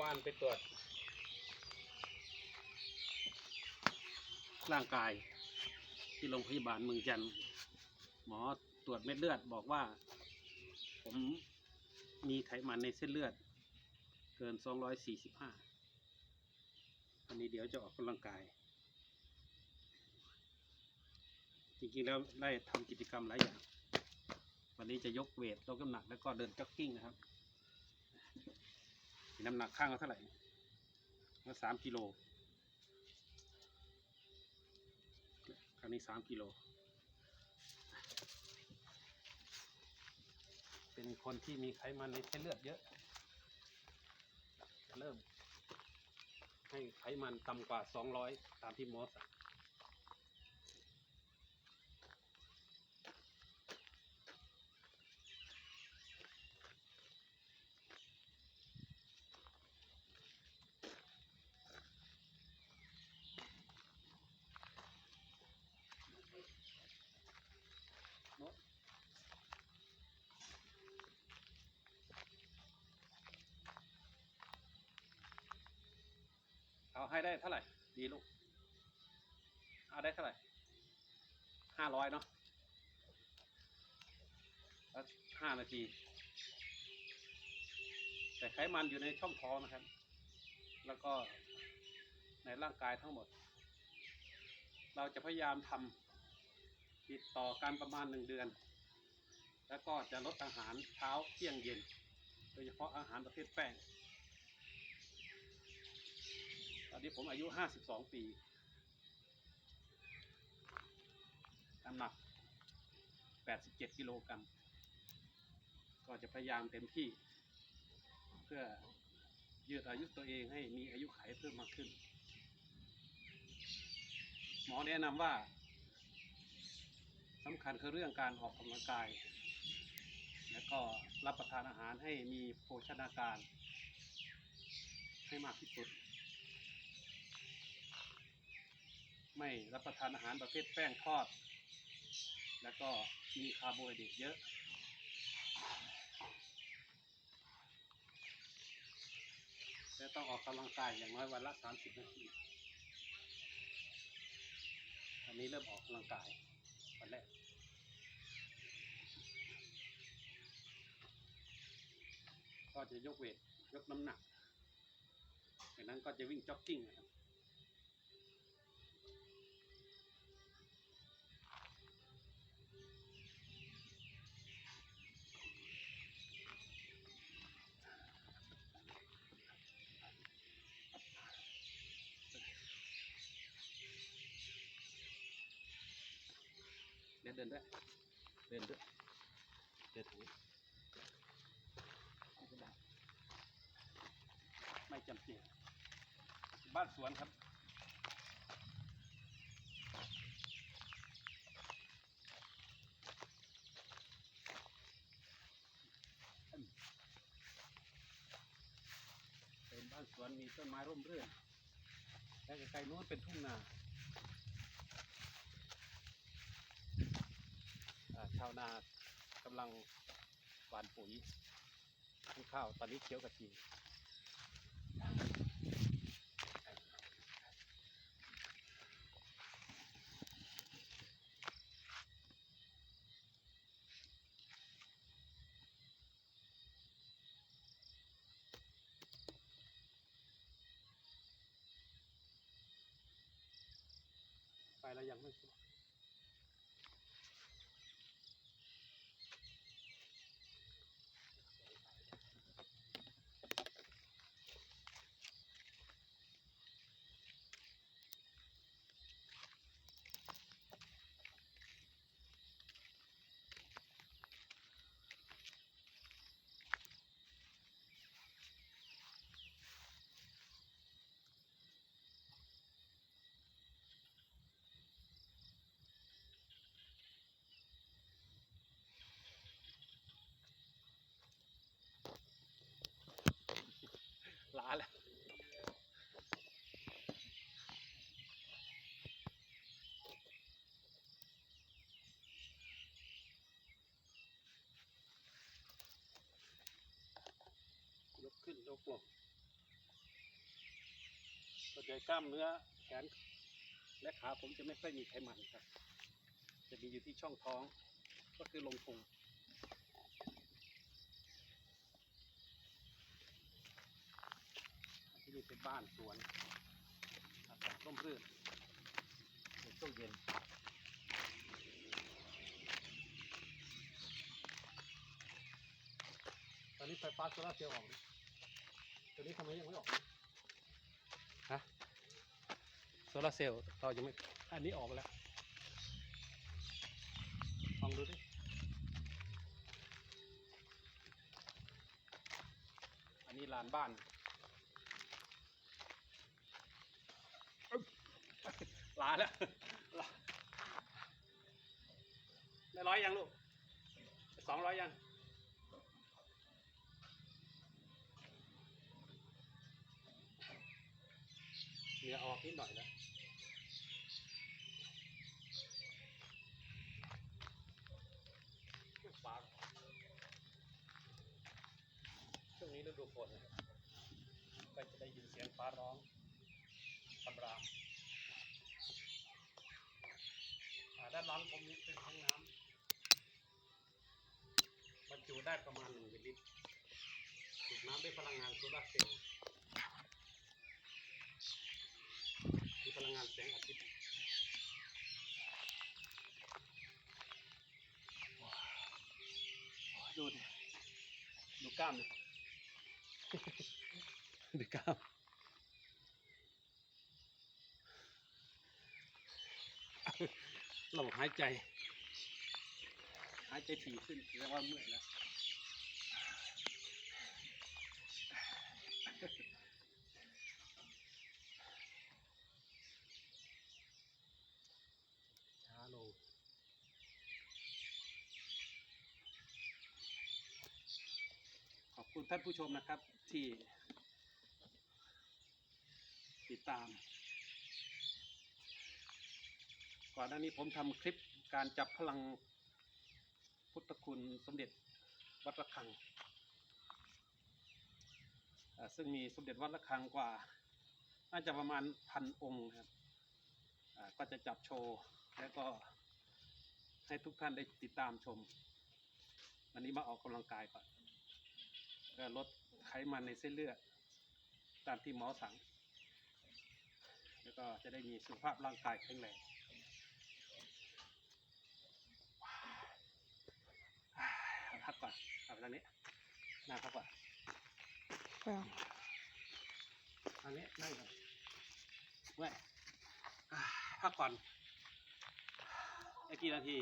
วานไปตรวจ ร่างกายที่โรงพยาบาลเมืองจันทร์หมอตรวจเม็ดเลือดบอกว่า ผมมีไขมันในเส้นเลือด เกิน 245 อันนี้เดี๋ยวจะออกกำลังกาย จริงๆแล้วได้ทำกิจกรรมหลายอย่าง วันนี้จะยกเวทลดน้ำหนักแล้วก็เดินจ็อกกิ้งนะครับ น้ำหนักข้างละเท่าไหร่ละสามกิโลครั้งนี้สามกิโล เป็นคนที่มีไขมันในเส้นเลือดเยอะจะเริ่มให้ไขมันต่ำกว่า200ตามที่หมอสั่ง ให้ได้เท่าไหร่ ดีลูกเอาได้เท่าไหร่ห้าร้อยเนาะแล้วห้านาที แต่ไขมันอยู่ในช่องท้องนะครับ แล้วก็ในร่างกายทั้งหมด เราจะพยายามทำติดต่อกันประมาณหนึ่งเดือน แล้วก็จะลดอาหารเช้าเที่ยงเย็น โดยเฉพาะอาหารประเภทแป้ง ต อนนี้ผมอายุ52ปีน้ำหนัก87กิโลกรัมก็จะพยายามเต็มที่ เพื่อยืดอายุตัวเองให้มีอายุไขเพิ่มมากขึ้น หมอแนะนำว่าสำคัญคือเรื่องการออกกำลังกาย และก็รับประทานอาหารให้มีโภชนาการให้มากที่สุด ไม่รับประทานอาหารประเภทแป้งทอด แล้วก็มีคาร์โบไฮเดรตเยอะ และต้องออกกำลังกายอย่างน้อยวันละ 30 นาทีอันนี้เริ่มออกกำลังกายวันแรกก็จะยกเวทยกน้ำหนักจากนั้นก็จะวิ่งจ็อกกิ้งนะครับ ดินเดินด้วย เดินด้วย เดินทางนี้ไม่จำเป็นบ้านสวนครับเป็นบ้านสวนมีต้นไม้ร่มรื่นและไกลๆนู้นเป็นทุ่งนา อ่า ชาวนากำลังหว่านปุ๋ยต้นข้าวตอนนี้เขียวกระจีไปแล้วยังไม่สุด ยกขึ้นยกลงส่วนใหญ่กล้ามเนื้อแขนและขาผมจะไม่ค่อยมีไขมันครับ จะมีอยู่ที่ช่องท้อง ก็คือลงพุงที่นี่เป็นบ้านสวนอากาศร่มรื่นในช่วงเย็นตอนนี้ไฟฟ้าโซลาร์เซลล์ออกนะ ตัวนี้ทำไมยังไม่ออกนะฮะโซลาร์เซลล์เรายังไม่ อันนี้ออกแล้ว ลองดูดิอันนี้ลานบ้านอึ๊บลาแล้วลาได้ร้อยยังลูกสองร้อยยัง นิดหน่อยแล้วฟ้าช่วงนี้ฤดูฝนนะครับก็จะได้ยินเสียงฟ้าร้องคำรามด้านหลังผมนี้เป็นห้องน้ำบรรจุได้ประมาณหนึ่งลิตรสูบน้ำด้วยพลังงานโซลาร์เซลล์ มีพ ลังงานแสงอาทิตย์ดูดิดูกล้ามดิดูกล้ามระบบหายใจ หายใจถี่ขึ้นแสดงว่าเมื่อยแล้ว ช้าลง ขอบคุณ ท่านผู้ชมนะครับที่ ติดตาม ก่อนหน้านี้ผมทำคลิปการจับพลังพุทธคุณสมเด็จวัดระฆัง ซึ่งมีสมเด็จวัดระฆังกว่า น่าจะประมาณพันองค์ครับก็จะจับโชว์แล้วก็ให้ทุกท่านได้ติดตามชม วันนี้มาออกกำลังกายก่อน เพื่อลดไขมันในเส้นเลือด ตามที่หมอสั่ง แล้วก็จะได้มีสุขภาพร่างกายแข็งแรงพักก่อนเอาไปทางนี้หน้าพักก่อนค่ะทางนี้นั่งก่อนเว้ยอ่าพักก่อนอีกกี่นาที